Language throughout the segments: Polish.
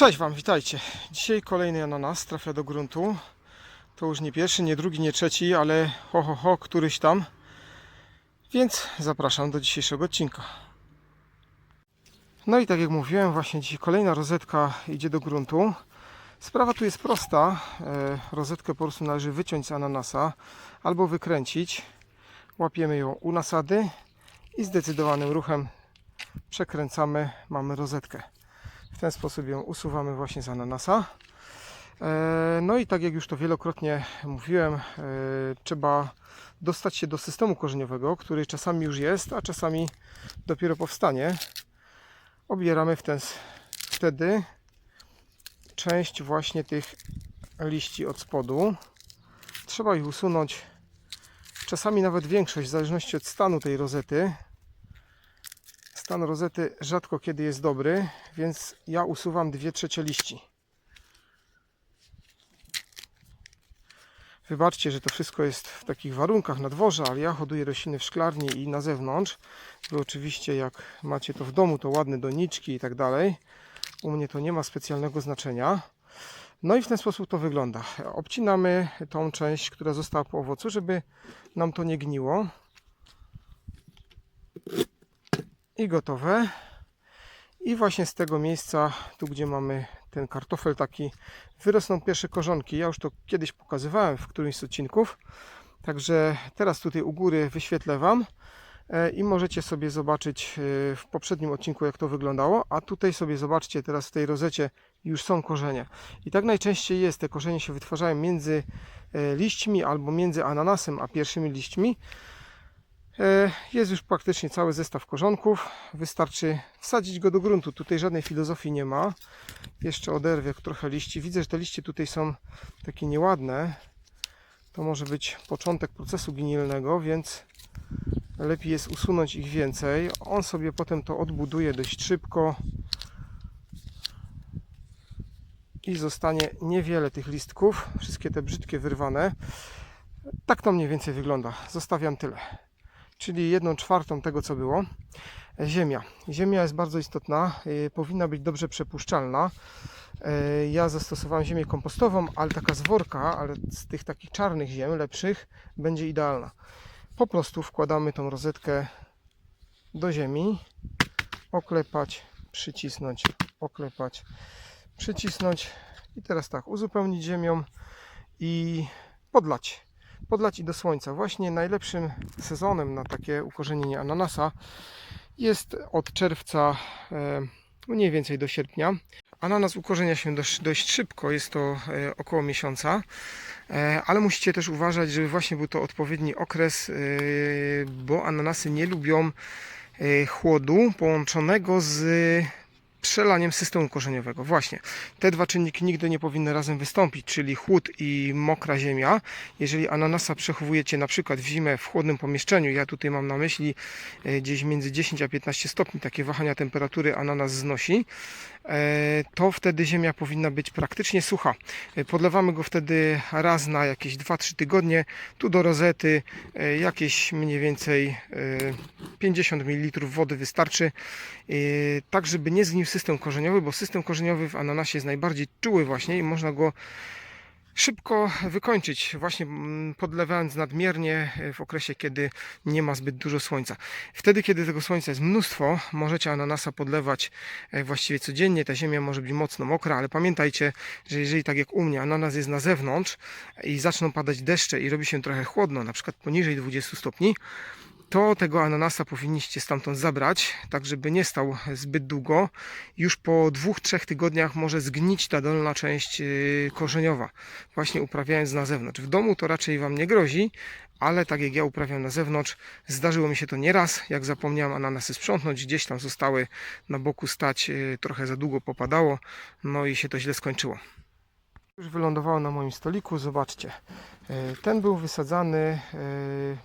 Cześć Wam, witajcie. Dzisiaj kolejny ananas trafia do gruntu. To już nie pierwszy, nie drugi, nie trzeci, ale ho, ho, ho, któryś tam. Więc zapraszam do dzisiejszego odcinka. No i tak jak mówiłem, właśnie dzisiaj kolejna rozetka idzie do gruntu. Sprawa tu jest prosta. E, Rozetkę po prostu należy wyciąć z ananasa albo wykręcić. Łapiemy ją u nasady i zdecydowanym ruchem przekręcamy, mamy rozetkę. W ten sposób ją usuwamy właśnie z ananasa. E, No i tak jak już to wielokrotnie mówiłem, e, trzeba dostać się do systemu korzeniowego, który czasami już jest, a czasami dopiero powstanie. Obieramy w ten, wtedy część właśnie tych liści od spodu. Trzeba ich usunąć, czasami nawet większość, w zależności od stanu tej rozety. Stan rozety rzadko kiedy jest dobry, więc ja usuwam 2 trzecie liści. Wybaczcie, że to wszystko jest w takich warunkach na dworze, ale ja hoduję rośliny w szklarni i na zewnątrz. Wy oczywiście jak macie to w domu, to ładne doniczki i tak dalej. U mnie to nie ma specjalnego znaczenia. No i w ten sposób to wygląda. Obcinamy tą część, która została po owocu, żeby nam to nie gniło. I gotowe. I właśnie z tego miejsca, tu gdzie mamy ten kartofel taki, wyrosną pierwsze korzonki. Ja już to kiedyś pokazywałem w którymś z odcinków. Także teraz tutaj u góry wyświetlę Wam e, i możecie sobie zobaczyć e, w poprzednim odcinku jak to wyglądało, a tutaj sobie zobaczcie teraz w tej rozecie już są korzenie. I tak najczęściej jest, te korzenie się wytwarzają między e, liśćmi albo między ananasem a pierwszymi liśćmi. E, Jest już praktycznie cały zestaw korzonków. Wystarczy wsadzić go do gruntu. Tutaj żadnej filozofii nie ma. Jeszcze oderwę trochę liści. Widzę, że te liście tutaj są takie nieładne. To może być początek procesu ginilnego, więc lepiej jest usunąć ich więcej. On sobie potem to odbuduje dość szybko. I zostanie niewiele tych listków. Wszystkie te brzydkie wyrwane. Tak to mniej więcej wygląda. Zostawiam tyle czyli 1 czwartą tego, co było. Ziemia. Ziemia jest bardzo istotna, y, powinna być dobrze przepuszczalna. Y, Ja zastosowałem ziemię kompostową, ale taka z worka, ale z tych takich czarnych ziem, lepszych, będzie idealna. Po prostu wkładamy tą rozetkę do ziemi, oklepać, przycisnąć, oklepać, przycisnąć i teraz tak, uzupełnić ziemią i podlać podlać i do słońca. Właśnie najlepszym sezonem na takie ukorzenienie ananasa jest od czerwca e, mniej więcej do sierpnia. Ananas ukorzenia się dość, dość szybko, jest to e, około miesiąca, e, ale musicie też uważać, żeby właśnie był to odpowiedni okres, bo ananasy nie lubią chłodu połączonego z przelaniem systemu korzeniowego. Właśnie. Te dwa czynniki nigdy nie powinny razem wystąpić, czyli chłód i mokra ziemia. Jeżeli ananasa przechowujecie na przykład w zimę w chłodnym pomieszczeniu, ja tutaj mam na myśli e, gdzieś między 10 a 15 stopni, takie wahania temperatury ananas znosi, e, to wtedy ziemia powinna być praktycznie sucha. E, Podlewamy go wtedy raz na jakieś 2-3 tygodnie. Tu do rozety jakieś mniej więcej e, 50 ml wody wystarczy, tak żeby nie zgnił system korzeniowy, bo system korzeniowy w ananasie jest najbardziej czuły właśnie i można go szybko wykończyć, właśnie mm, podlewając nadmiernie e, w okresie, kiedy nie ma zbyt dużo słońca. Wtedy, kiedy tego słońca jest mnóstwo, możecie ananasa podlewać e, właściwie codziennie. Ta ziemia może być mocno mokra, ale pamiętajcie, że jeżeli tak jak u mnie ananas jest na zewnątrz i zaczną padać deszcze i robi się trochę chłodno, na przykład poniżej 20 stopni, to tego ananasa powinniście stamtąd zabrać, tak żeby nie stał zbyt długo. Już po dwóch, trzech tygodniach może zgnić ta dolna część yy, korzeniowa, właśnie uprawiając na zewnątrz. W domu to raczej Wam nie grozi, ale tak jak ja uprawiam na zewnątrz, zdarzyło mi się to nieraz, jak zapomniałem ananasy sprzątnąć, gdzieś tam zostały na boku stać, yy, trochę za długo popadało, no i się to źle skończyło. Już wylądowało na moim stoliku, zobaczcie. E, Ten był wysadzany e,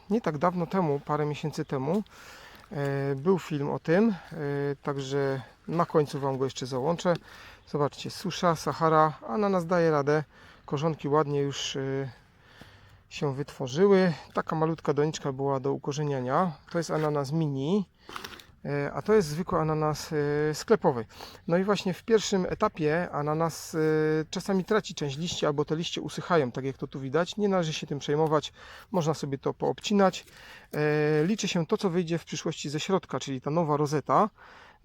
nie tak dawno temu, parę miesięcy temu. E, Był film o tym, także na końcu Wam go jeszcze załączę. Zobaczcie, susza, Sahara, a na nas daje radę. Korzonki ładnie już się wytworzyły. Taka malutka doniczka była do ukorzeniania. To jest ananas mini. E, a to jest zwykły ananas e, sklepowy. No i właśnie w pierwszym etapie ananas e, czasami traci część liści albo te liście usychają, tak jak to tu widać. Nie należy się tym przejmować, można sobie to poobcinać. Liczy się to, co wyjdzie w przyszłości ze środka, czyli ta nowa rozeta.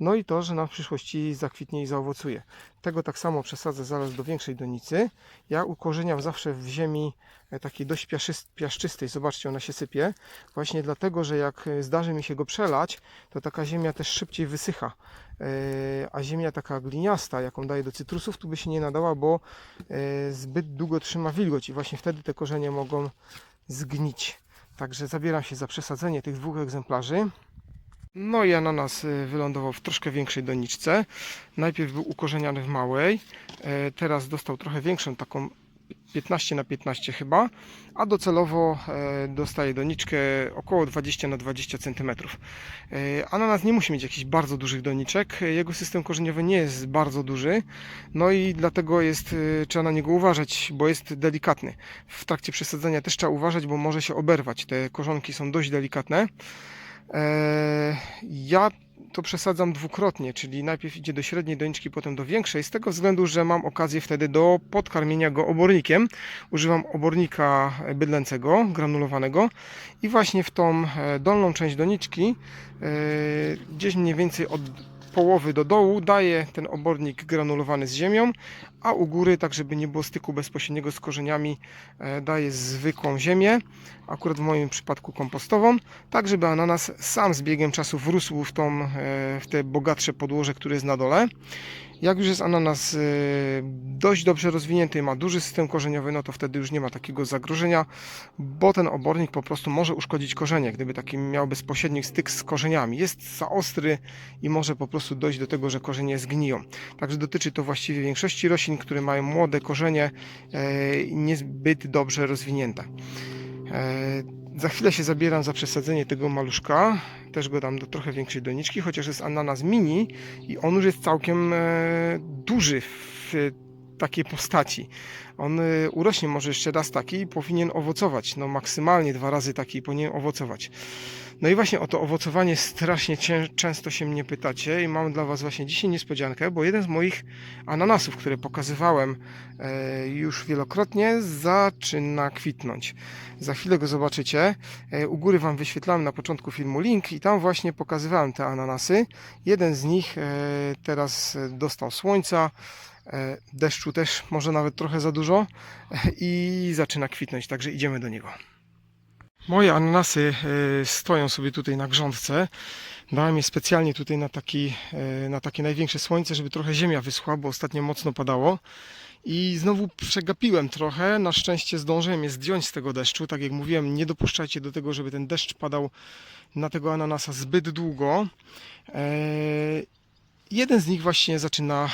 No i to, że nam w przyszłości zakwitnie i zaowocuje. Tego tak samo przesadzę zaraz do większej donicy. Ja ukorzeniam zawsze w ziemi e, takiej dość piaszczystej. Zobaczcie, ona się sypie. Właśnie dlatego, że jak e, zdarzy mi się go przelać, to taka ziemia też szybciej wysycha. E, A ziemia taka gliniasta, jaką daję do cytrusów, tu by się nie nadała, bo zbyt długo trzyma wilgoć i właśnie wtedy te korzenie mogą zgnić. Także zabieram się za przesadzenie tych dwóch egzemplarzy. No i ananas y, wylądował w troszkę większej doniczce. Najpierw był ukorzeniany w małej, e, teraz dostał trochę większą, taką 15 na 15 chyba, a docelowo e, dostaje doniczkę około 20 na 20 cm. Ananas nie musi mieć jakichś bardzo dużych doniczek, jego system korzeniowy nie jest bardzo duży, no i dlatego jest, e, trzeba na niego uważać, bo jest delikatny. W trakcie przesadzenia też trzeba uważać, bo może się oberwać. Te korzonki są dość delikatne. Eee, Ja to przesadzam dwukrotnie, czyli najpierw idzie do średniej doniczki, potem do większej, z tego względu, że mam okazję wtedy do podkarmienia go obornikiem. Używam obornika bydlęcego, granulowanego i właśnie w tą e, dolną część doniczki, e, gdzieś mniej więcej od połowy do dołu, daję ten obornik granulowany z ziemią, a u góry, tak żeby nie było styku bezpośredniego z korzeniami, e, daję zwykłą ziemię, akurat w moim przypadku kompostową, tak żeby ananas sam z biegiem czasu wrósł w, tą, e, w te bogatsze podłoże, które jest na dole. Jak już jest ananas e, dość dobrze rozwinięty, ma duży system korzeniowy, no to wtedy już nie ma takiego zagrożenia, bo ten obornik po prostu może uszkodzić korzenie, gdyby taki miał bezpośredni styk z korzeniami. Jest za ostry i może po prostu dojść do tego, że korzenie zgniją. Także dotyczy to właściwie większości roślin, które mają młode korzenie e, i niezbyt dobrze rozwinięte. Za chwilę się zabieram za przesadzenie tego maluszka. Też go dam do trochę większej doniczki, chociaż jest ananas mini i on już jest całkiem e, duży w takiej postaci. On e, urośnie może jeszcze raz taki i powinien owocować. No maksymalnie dwa razy taki powinien owocować. No i właśnie o to owocowanie strasznie często się mnie pytacie i mam dla Was właśnie dzisiaj niespodziankę, bo jeden z moich ananasów, które pokazywałem e, już wielokrotnie, zaczyna kwitnąć. Za chwilę go zobaczycie. E, U góry Wam wyświetlałem na początku filmu link i tam właśnie pokazywałem te ananasy. Jeden z nich e, teraz dostał słońca, deszczu też może nawet trochę za dużo i zaczyna kwitnąć, także idziemy do niego. Moje ananasy e, stoją sobie tutaj na grządce. Dałem je specjalnie tutaj na, taki, e, na takie największe słońce, żeby trochę ziemia wyschła, bo ostatnio mocno padało. I znowu przegapiłem trochę. Na szczęście zdążyłem je zdjąć z tego deszczu. Tak jak mówiłem, nie dopuszczajcie do tego, żeby ten deszcz padał na tego ananasa zbyt długo. Jeden z nich właśnie zaczyna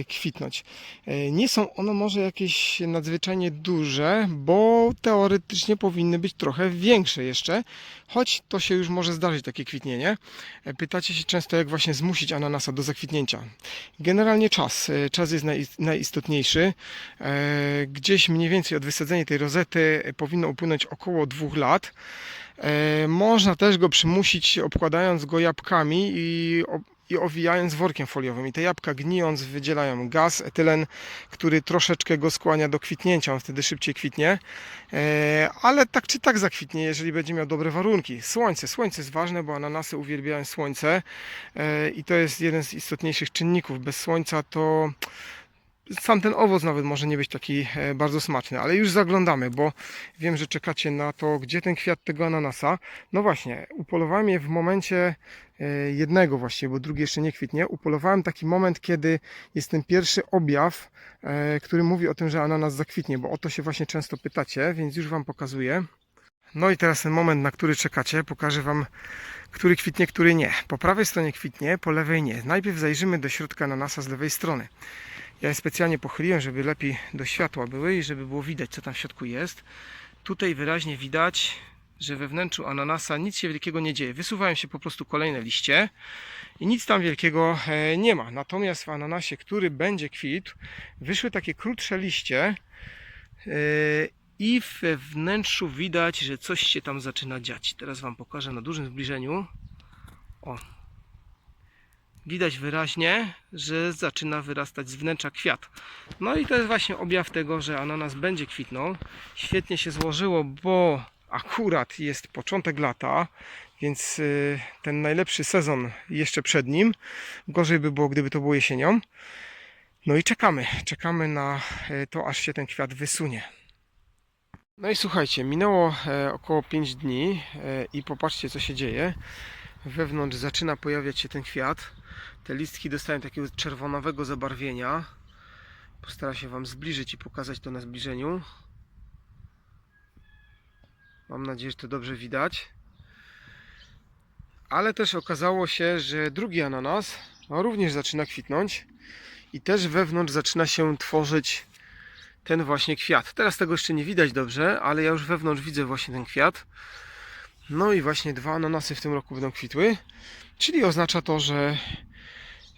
e, kwitnąć. E, Nie są one może jakieś nadzwyczajnie duże, bo teoretycznie powinny być trochę większe jeszcze, choć to się już może zdarzyć takie kwitnienie. E, Pytacie się często, jak właśnie zmusić ananasa do zakwitnięcia. Generalnie czas. Czas jest naj- najistotniejszy. Gdzieś mniej więcej od wysadzenia tej rozety powinno upłynąć około dwóch lat. Można też go przymusić obkładając go jabłkami i i owijając workiem foliowym. I te jabłka gnijąc wydzielają gaz, etylen, który troszeczkę go skłania do kwitnięcia. On wtedy szybciej kwitnie. E, Ale tak czy tak zakwitnie, jeżeli będzie miał dobre warunki. Słońce. Słońce jest ważne, bo ananasy uwielbiają słońce e, i to jest jeden z istotniejszych czynników. Bez słońca to sam ten owoc nawet może nie być taki e, bardzo smaczny, ale już zaglądamy, bo wiem, że czekacie na to, gdzie ten kwiat tego ananasa. No właśnie, upolowałem je w momencie e, jednego właściwie, bo drugi jeszcze nie kwitnie. Upolowałem taki moment, kiedy jest ten pierwszy objaw, e, który mówi o tym, że ananas zakwitnie, bo o to się właśnie często pytacie, więc już Wam pokazuję. No i teraz ten moment, na który czekacie, pokażę Wam, który kwitnie, który nie. Po prawej stronie kwitnie, po lewej nie. Najpierw zajrzymy do środka ananasa z lewej strony. Ja je specjalnie pochyliłem, żeby lepiej do światła były i żeby było widać, co tam w środku jest. Tutaj wyraźnie widać, że we wnętrzu ananasa nic się wielkiego nie dzieje. Wysuwają się po prostu kolejne liście i nic tam wielkiego e, nie ma. Natomiast w ananasie, który będzie kwitł, wyszły takie krótsze liście e, i we wnętrzu widać, że coś się tam zaczyna dziać. Teraz Wam pokażę na dużym zbliżeniu. O, widać wyraźnie, że zaczyna wyrastać z wnętrza kwiat. No i to jest właśnie objaw tego, że ananas będzie kwitnął. Świetnie się złożyło, bo akurat jest początek lata, więc y, ten najlepszy sezon jeszcze przed nim. Gorzej by było, gdyby to było jesienią. No i czekamy, czekamy na y, to, aż się ten kwiat wysunie. No i słuchajcie, minęło e, około 5 dni e, i popatrzcie co się dzieje. Wewnątrz zaczyna pojawiać się ten kwiat. Te listki dostają takiego czerwonawego zabarwienia. Postaram się Wam zbliżyć i pokazać to na zbliżeniu. Mam nadzieję, że to dobrze widać. Ale też okazało się, że drugi ananas no, również zaczyna kwitnąć i też wewnątrz zaczyna się tworzyć ten właśnie kwiat. Teraz tego jeszcze nie widać dobrze, ale ja już wewnątrz widzę właśnie ten kwiat. No i właśnie dwa ananasy w tym roku będą kwitły, czyli oznacza to, że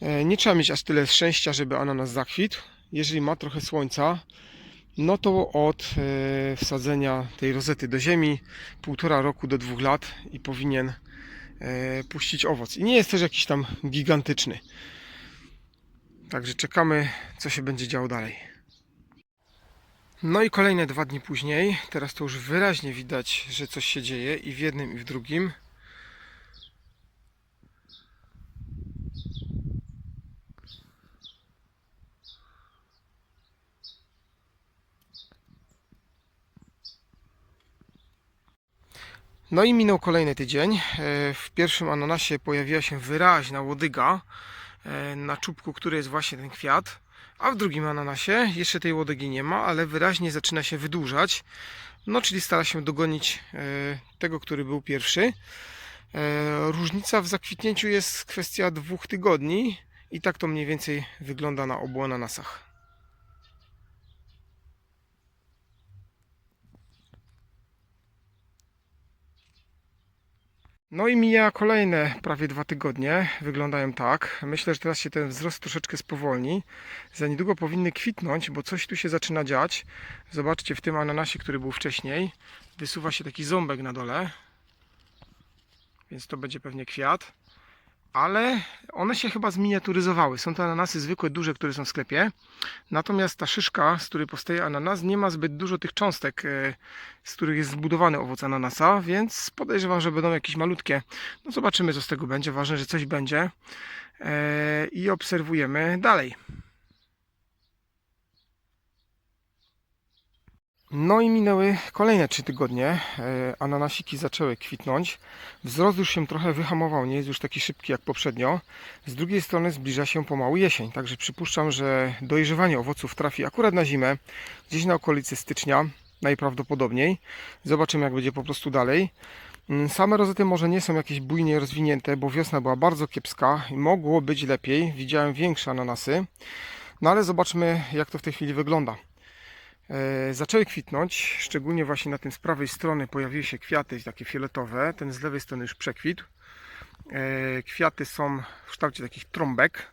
e, nie trzeba mieć aż tyle szczęścia, żeby ananas zakwitł. Jeżeli ma trochę słońca, no to od e, wsadzenia tej rozety do ziemi półtora roku do dwóch lat i powinien e, puścić owoc. I nie jest też jakiś tam gigantyczny. Także czekamy, co się będzie działo dalej. No i kolejne dwa dni później, teraz to już wyraźnie widać, że coś się dzieje i w jednym i w drugim. No i minął kolejny tydzień. E, W pierwszym ananasie pojawiła się wyraźna łodyga e, na czubku, który jest właśnie ten kwiat. A w drugim ananasie jeszcze tej łodygi nie ma, ale wyraźnie zaczyna się wydłużać. No, czyli stara się dogonić e, tego, który był pierwszy. E, Różnica w zakwitnięciu jest kwestia dwóch tygodni i tak to mniej więcej wygląda na obu ananasach. No i mija kolejne prawie dwa tygodnie. Wyglądają tak. Myślę, że teraz się ten wzrost troszeczkę spowolni. Za niedługo powinny kwitnąć, bo coś tu się zaczyna dziać. Zobaczcie, w tym ananasie, który był wcześniej, wysuwa się taki ząbek na dole. Więc to będzie pewnie kwiat. Ale one się chyba zminiaturyzowały. Są to ananasy zwykłe, duże, które są w sklepie. Natomiast ta szyszka, z której powstaje ananas, nie ma zbyt dużo tych cząstek, e, z których jest zbudowany owoc ananasa, więc podejrzewam, że będą jakieś malutkie. No zobaczymy, co z tego będzie. Ważne, że coś będzie. E, I obserwujemy dalej. No i minęły kolejne trzy tygodnie. E, Ananasiki zaczęły kwitnąć. Wzrost już się trochę wyhamował, nie jest już taki szybki jak poprzednio. Z drugiej strony zbliża się pomału jesień, także przypuszczam, że dojrzewanie owoców trafi akurat na zimę, gdzieś na okolicy stycznia najprawdopodobniej. Zobaczymy jak będzie po prostu dalej. Mm, Same rozety może nie są jakieś bujnie rozwinięte, bo wiosna była bardzo kiepska i mogło być lepiej. Widziałem większe ananasy. No ale zobaczmy jak to w tej chwili wygląda. E, zaczęły kwitnąć, szczególnie właśnie na tym z prawej strony pojawiły się kwiaty takie fioletowe, ten z lewej strony już przekwitł. E, Kwiaty są w kształcie takich trąbek.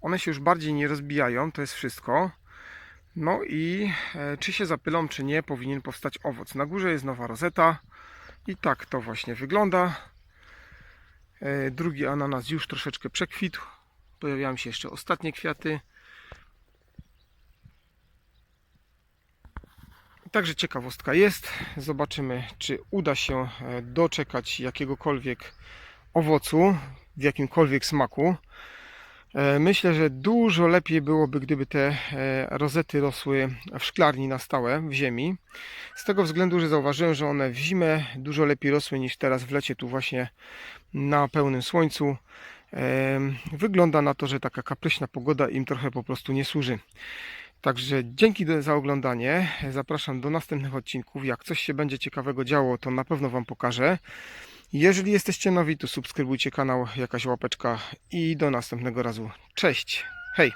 One się już bardziej nie rozbijają, to jest wszystko. No i e, czy się zapylą, czy nie, powinien powstać owoc. Na górze jest nowa rozeta i tak to właśnie wygląda. Drugi ananas już troszeczkę przekwitł. Pojawiają się jeszcze ostatnie kwiaty. Także ciekawostka jest. Zobaczymy, czy uda się e, doczekać jakiegokolwiek owocu w jakimkolwiek smaku. E, Myślę, że dużo lepiej byłoby, gdyby te e, rozety rosły w szklarni na stałe, w ziemi. Z tego względu, że zauważyłem, że one w zimę dużo lepiej rosły niż teraz w lecie, tu właśnie na pełnym słońcu. Wygląda na to, że taka kapryśna pogoda im trochę po prostu nie służy. Także dzięki za oglądanie. Zapraszam do następnych odcinków. Jak coś się będzie ciekawego działo, to na pewno Wam pokażę. Jeżeli jesteście nowi, to subskrybujcie kanał, jakaś łapeczka i do następnego razu. Cześć! Hej!